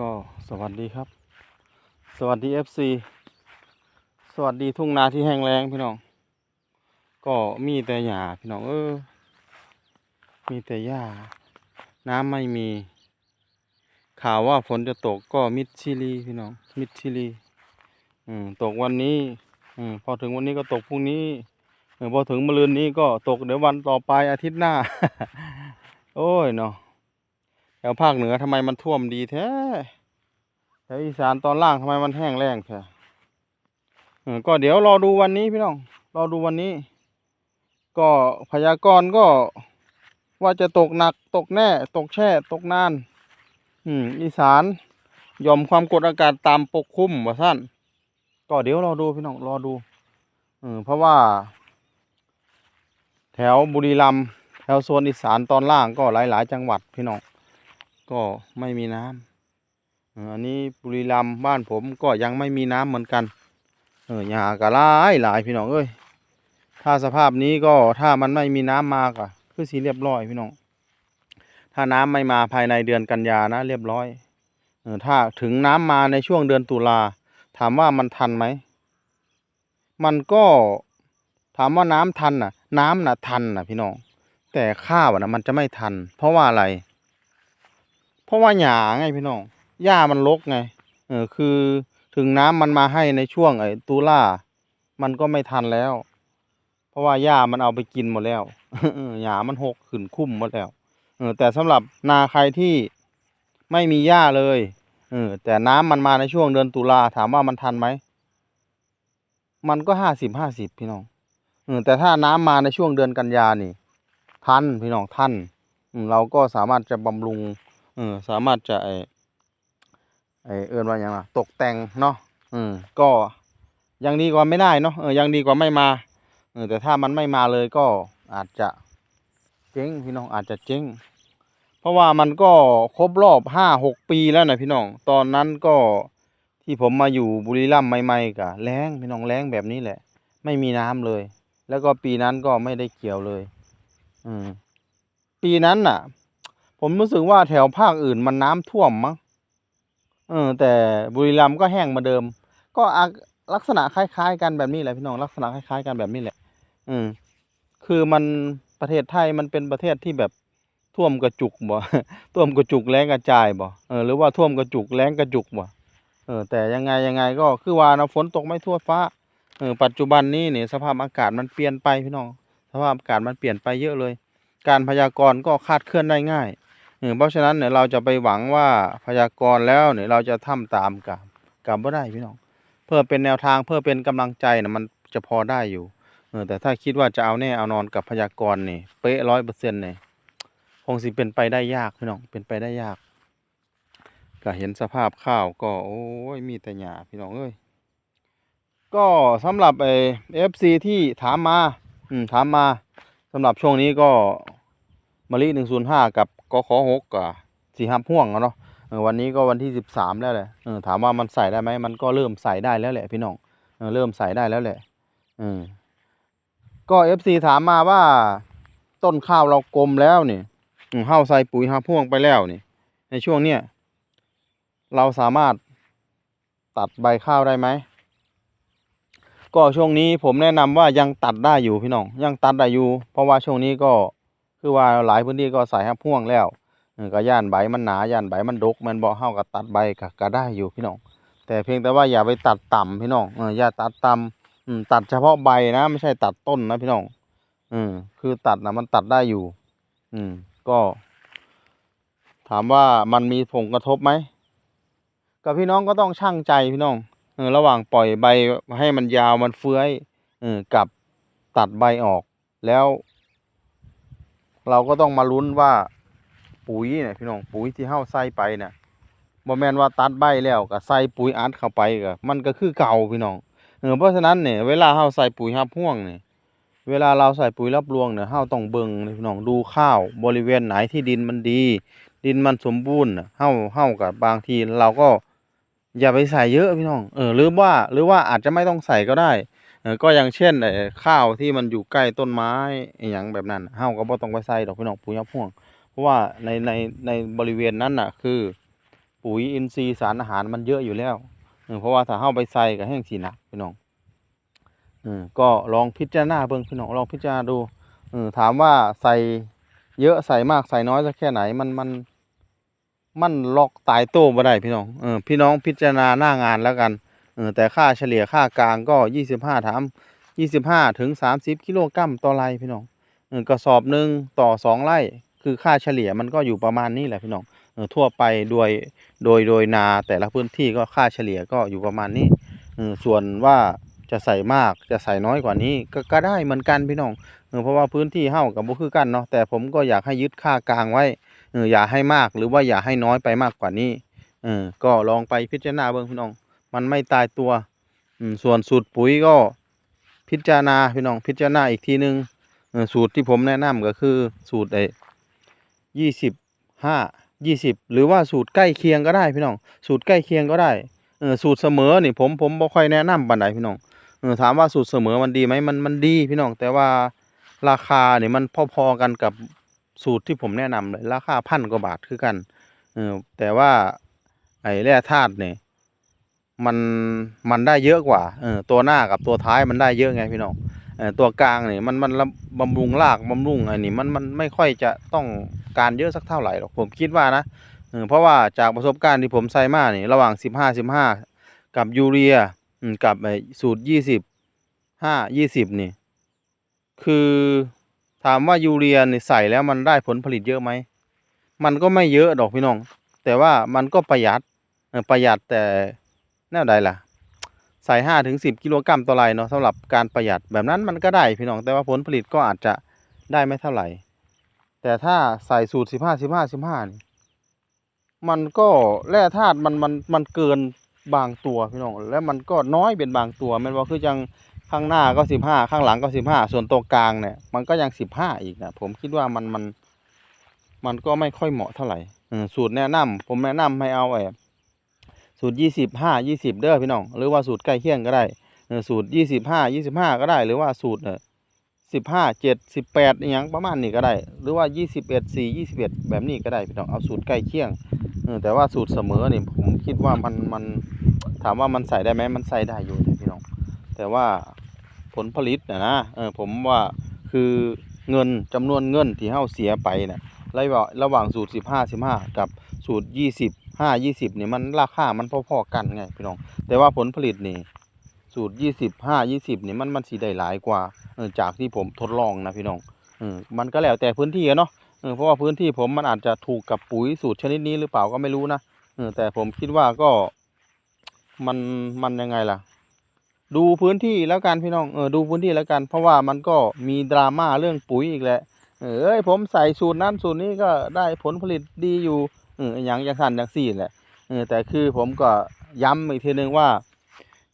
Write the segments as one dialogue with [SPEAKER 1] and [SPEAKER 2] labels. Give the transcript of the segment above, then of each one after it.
[SPEAKER 1] ก็สวัสดีครับ สวัสดี FC สวัสดีทุ่งนาที่แห้งแล้งพี่น้อง ก็มีแต่หญ้าพี่น้องเออ มีแต่หญ้า น้ำไม่มี ข่าวว่าฝนจะตกก็มิดชิลีพี่น้อง มิดชิลี อืมตกวันนี้ อืมพอถึงวันนี้ก็ตกพรุ่งนี้อพอถึงมะรืนนี้ก็ตกเดี๋ยววันต่อไปอาทิตย์หน้า โอ้ยเนาะ ถวภาคเหนือทำไมมันท่วมดีแท้แถวอีสานตอนล่างทำไมมันแห้งแล้งแท้เออก็เดี๋ยวรอดูวันนี้พี่น้องรอดูวันนี้ ก็พยากรณ์ก็ว่าจะตกหนักตกแน่ ตกแช่ ตกนาน อืม อีสานยอมความกดอากาศตามปกคลุมว่าสั้นก็เดี๋ยวรอดูพี่น้องรอดูเออเพราะว่า แถวบุรีรัมย์แถวโซนอีสานตอนล่างก็หลาย ๆ จังหวัดพี่น้อง ก็ไม่มีน้ำอันนี้บุรีรัมย์บ้านผมก็ยังไม่มีน้ำเหมือนกัน เออหญ้าก็หลายหลายพี่น้องเอ้ยถ้าสภาพนี้ก็ถ้ามันไม่มีน้ำมาก็คือสีเรียบร้อยพี่น้อง ถ้าน้ำไม่มาภายในเดือนกันยานะ เรียบร้อยเออถ้าถึงน้ำมาในช่วงเดือนตุลาถามว่ามันทันไหม มันก็ถามว่าน้ำทันน่ะ น้ำน่ะทันน่ะพี่น้อง แต่ข้าวอะนะมันจะไม่ทัน เพราะว่าอะไร เพราะว่าหญ้าไงพี่น้องหญ้ามันรกไงเออคือถึงน้ำมันมาให้ในช่วงไอ้ตุลามันก็ไม่ทันแล้ว เพราะว่าหญ้ามันเอาไปกินหมดแล้วหญ้ามันหกขึ้นคุ้มหมดแล้วเออแต่สำหรับนาใครที่ไม่มีหญ้าเลยเออแต่น้ำมันมาในช่วงเดือนตุลาถามว่ามันทันไหมมันก็ห้าสิบห้าสิบพี่น้องเออแต่ถ้าน้ำมาในช่วงเดือนกันยานี่ ทันพี่น้องทันเราก็สามารถจะบำรุง เออสามารถจะไอไอเอินว่าอย่างไรตกแต่งเนาะอืมก็ยังดีกว่าไม่ได้เนาะเออยังดีกว่าไม่มาเออแต่ถ้ามันไม่มาเลยก็อาจจะเจ๊งพี่น้องอาจจะเจ๊งเพราะว่ามันก็ครบรอบห้าหกปีแล้วนะพี่น้องตอนนั้นก็ที่ผมมาอยู่บุรีรัมย์ใหม่ๆกะแล้งพี่น้องแล้งแบบนี้แหละ ไม่มีน้ำเลย แล้วก็ปีนั้นก็ไม่ได้เกี่ยวเลย อืมปีนั้นน่ะ ผมรู้สึกว่าแถวภาคอื่นมันน้ำท่วมมั้งเออ แต่บุรีรัมย์ก็แห้งมาเดิม ก็ลักษณะคล้าย ๆ กันแบบนี้แหละพี่น้องลักษณะคล้ายๆกันแบบนี้แหละ อืมคือมันประเทศไทยมันเป็นประเทศที่แบบท่วมกระจุกบ่ท่วมกระจุกแล้งกระจายบ่เออหรือว่าท่วมกระจุกแล้งกระจุกบ่เออแต่ยังไงยังไงก็คือว่านะฝนตกไม่ทั่วฟ้าเออปัจจุบันนี้เนี่ยสภาพอากาศมันเปลี่ยนไปพี่น้องสภาพอากาศมันเปลี่ยนไปเยอะเลย การพยากรณ์ก็คาดเคลื่อนได้ง่าย เพราะฉะนั้นเนี่ยเราจะไปหวังว่าพยากรณ์แล้วเนี่ยเราจะทำตามกับกับบ่ได้พี่น้อง เพื่อเป็นแนวทางเพื่อเป็นกำลังใจนะมันจะพอได้อยู่เออแต่ถ้าคิดว่าจะเอาแน่เอานอนกับพยากรณ์นี่เป๊ะร้อยเปอร์เซ็นต์เนี่ยคงสิเป็นไปได้ยากพี่น้องเป็นไปได้ยาก ก็เห็นสภาพข้าวก็โอ้ยมีแต่หญ้าพี่น้องเอ้ยก็สำหรับไอเอฟซีที่ถามมาอืมถามมาสำหรับช่วงนี้ก็มะลิหนึ่งศูนย์ห้ากับ กขอหกกับสี่ห้าพ่วงเนาะวันนี้ก็วันที่สิบสามแล้วแหละถามว่ามันใส่ได้ไหมมันก็เริ่มใส่ได้แล้วแหละพี่น้องเริ่มใส่ได้แล้วแหละอืมก็เอฟซีถามมาว่า ต้นข้าวเรากลมแล้วนี่อืมเฮาใส่ปุ๋ยห้าพ่วงไปแล้วนี่ ในช่วงเนี้ยเราสามารถตัดใบข้าวได้ไหมก็ช่วงนี้ผมแนะนำว่ายังตัดได้อยู่พี่น้องยังตัดได้อยู่ เพราะว่าช่วงนี้ก็ คือว่าหลายพื้นที่ก็ใส่ฮับพ่วงแล้วก็ย่านใบมันหนาย่านใบมันดกมันบ่เฮาก็ตัดใบก็ก็ได้อยู่พี่น้อง แต่เพียงแต่ว่าอย่าไปตัดต่ำพี่น้องออย่าตัดต่ำอืมตัดเฉพาะใบนะ ไม่ใช่ตัดต้นนะพี่น้องอืมคือตัดนะมันตัดได้อยู่ อืมก็ ถามว่ามันมีผลกระทบไหมกับพี่น้องก็ต้องช่างใจพี่น้องเออระหว่างปล่อยใบให้มันยาวมันเฟื้อยเออกับตัดใบออก แล้ว เราก็ต้องมาลุ้นว่าปุ๋ยเนี่ยพี่น้องปุ๋ยที่เฮาใส่ไปเนี่ยบ่แมนว่าตัดใบแล้วก็ใส่ปุ๋ยอัดเข้าไปก็มันก็คือเก่าพี่น้องเออเพราะฉะนั้นเนี่ยเวลาเฮาใส่ปุ๋ยรับห่วงเนี่ยเวลาเราใส่ปุ๋ยรับรวงเนี่ยเฮาต้องเบิ่งพี่น้องดูข้าวบริเวณไหนที่ดินมันดี ดินมันสมบูรณ์น่ะเฮาเฮากับบางทีเราก็อย่าไปใส่เยอะพี่น้องเออหรือว่าหรือว่าอาจจะไม่ต้องใส่ก็ได้ ก็อย่างเช่นข้าวที่มันอยู่ใกล้ต้นไม้อย่างแบบนั้นเฮาก็บ่ต้องไปใส่ดอกพี่น้องปุ๋ยยับพ่วง เพราะว่าในในในบริเวณนั้นน่ะ คือ ปุ๋ยอินทรีย์สารอาหารมันเยอะอยู่แล้วเออเพราะว่าถ้าเฮาไปใส่ก็แห้งสีหนักพี่น้องเออก็ลองพิจารณาเบิ่งพี่น้องลองพิจารณาดูเออถามว่าใส่เยอะใส่มากใส่น้อยสักแค่ไหนมันมันมันล็อกตายโต้บ่ได้พี่น้องเออพี่น้องพิจารณาหน้างานแล้วกัน แต่ค่าเฉลี่ยค่ากลางก็ยี่สิบห้าถามยี่สิบห้าถึงสามสิบกิโลกรัมต่อไร่พี่น้องออกระสอบหนึ่งต่อสองไร่ คือค่าเฉลี่ยมันก็อยู่ประมาณนี้แหละพี่น้องออทั่วไปโดยโดยโดยนาแต่ละพื้นที่ก็ค่าเฉลี่ยก็อยู่ประมาณนี้อส่วนว่าจะใส่มากจะใส่น้อยกว่านี้ก็ก็ได้เหมือนกันพี่น้องเพราะว่าพื้นที่เฮากับบ่คือกันเนาะแต่ผมก็อยากให้ยึดค่ากลางไว้อย่าให้มากหรือว่าอย่าให้น้อยไปมากกว่านี้อก็ลองไปพิจารณาเบิ่งพี่น้อง มันไม่ตายตัวส่วนสูตรปุ๋ยก็พิจารณาพี่น้องพิจารณาอีกทีนึงสูตรที่ผมแนะนำก็คือสูตรไอ้ยี่สิบห้ายี่สิบหรือว่าสูตรใกล้เคียงก็ได้พี่น้อง สูตรใกล้เคียงก็ได้เออสูตรเสมอนี่ผมผมบ่ค่อยแนะนำปานใดพี่น้องเออถามว่าสูตรเสมอมันดีไหมมันมันดีพี่น้อง แต่ว่าราคาเนี่ยมันพอๆกันกับสูตรที่ผมแนะนำเลยราคาพันกว่าบาทคือกันเออแต่ว่าไอ้แร่ธาตุเนี่ย มันมันได้เยอะกว่าเออตัวหน้ากับตัวท้ายมันได้เยอะไงพี่น้องเออตัวกลางนี่มันมันบำรุงรากบำรุงไอ้นี่มันมันไม่ค่อยจะต้องการเยอะสักเท่าไหร่หรอกผมคิดว่านะเออเพราะว่าจากประสบการณ์ที่ผมใส่มานี่ระหว่างสิบห้าสิบห้ากับยูเรียกับสูตรยี่สิบห้ายี่สิบนี่ คือถามว่ายูเรียนี่ใส่แล้วมันได้ผลผลิตเยอะไหมมันก็ไม่เยอะดอกพี่น้อง แต่ว่ามันก็ประหยัดประหยัดแต่ แนวใดล่ะ ใส่ห้าถึงสิบกิโลกรัมต่อไร่เนาะสำหรับการประหยัดแบบนั้นมันก็ได้พี่น้องแต่ว่าผลผลิตก็อาจจะได้ไม่เท่าไหร่ แต่ถ้าใส่สูตรสิบห้าสิบห้าสิบห้านี่มันก็แร่ธาตุมันมันมันเกินบางตัวพี่น้องแล้วมันก็น้อยเป็นบางตัวมันว่าคือจังข้างหน้าก็สิบห้าข้างหลังก็สิบห้าส่วนตัวกลางเนี่ย มันก็ยังสิบห้าอีกนะผมคิดว่ามันมันมันก็ไม่ค่อยเหมาะเท่าไหร่สูตรแนะนำผมแนะนำให้เอาไอ้ สูตรยี่สิบห้ายี่สิบเด้อพี่น้อง หรือว่าสูตรใกล้เคียงก็ได้สูตรยี่สิบห้ายี่สิบห้าก็ได้ หรือว่าสูตรเนี่ยสิบห้าเจ็ดสิบแปดอหยังประมาณนี้ก็ได้ หรือว่ายี่สิบเอ็ดสี่ยี่สิบเอ็ดแบบนี้ก็ได้พี่น้องเอาสูตรใกล้เคียงแต่ว่าสูตรเสมอนี่ผมคิดว่ามันมันถามว่ามันใส่ได้ไหมมันใส่ได้อยู่พี่น้อง แต่ว่าผลผลิตนะนะเออผมว่าคือเงินจำนวนเงินที่เฮาเสียไปเนี่ยระหว่างระหว่างสูตรสิบห้าสิบห้ากับสูตรยี่สิบ ห้ายี่สิบเนี่ยมันราคามันพอๆกันไงพี่น้อง แต่ว่าผลผลิตนี่สูตรยี่สิบห้ายี่สิบเนี่ยมันมันสีได้หลายกว่าเออจากที่ผมทดลองนะพี่น้องเออมันก็แล้วแต่พื้นที่เนาะเออเพราะว่าพื้นที่ผมมันอาจจะถูกกับปุ๋ยสูตรชนิดนี้หรือเปล่าก็ไม่รู้นะเออแต่ผมคิดว่าก็มันมันยังไงล่ะ ดูพื้นที่แล้วกันพี่น้องเออดูพื้นที่แล้วกัน เพราะว่ามันก็มีดราม่าเรื่องปุ๋ยอีกแหละเออเอ้ยผมใส่สูตรนั้นสูตรนี้ก็ได้ผลผลิตดีอยู่ เอออย่างย่างสั่นอย่างสี่แหละเออแต่คือผมก็ย้ำอีกทีนึงว่า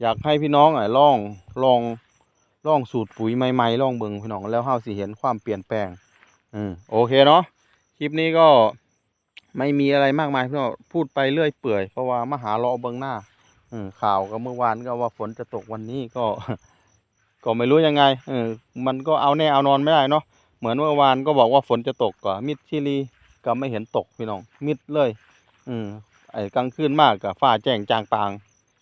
[SPEAKER 1] อยากให้พี่น้องอะลองลองลองสูตรปุ๋ยใหม่ๆลองเบิ่งพี่น้องแล้วเฮาสิเห็นความเปลี่ยนแปลงอืมโอเคเนาะคลิปนี้ก็ไม่มีอะไรมากมายพี่น้องพูดไปเรื่อยเปื่อยเพราะว่ามาหาเลาะเบิ่งหน้าอข่าวก็เมื่อวานก็ว่าฝนจะตกวันนี้ก็ ก็ไม่รู้ยังไงเออมันก็เอาแน่เอานอนไม่ได้เนาะเหมือนเมื่อวานก็บอกว่าฝนจะตกก็มิดชิลี ก็ไม่เห็นตกพี่น้องมิดเลย อืมไอ้กลางคืนมากกับฟ้าแจ้งจางปาง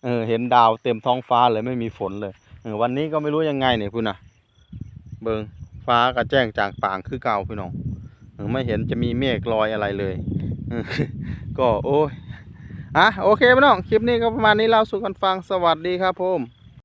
[SPEAKER 1] เออเห็นดาวเต็มท้องฟ้าเลยไม่มีฝนเลยเออวันนี้ก็ไม่รู้ยังไงเนี่ยคุณน่ะเบิงฟ้าก็แจ้งจางปางคือเก่าพี่น้องเออไม่เห็นจะมีเมฆลอยอะไรเลยเออก็โอ้ยอะโอเคพี่น้องคลิปนี้ก็ประมาณนี้เล่าสู่กันฟังสวัสดีครับผม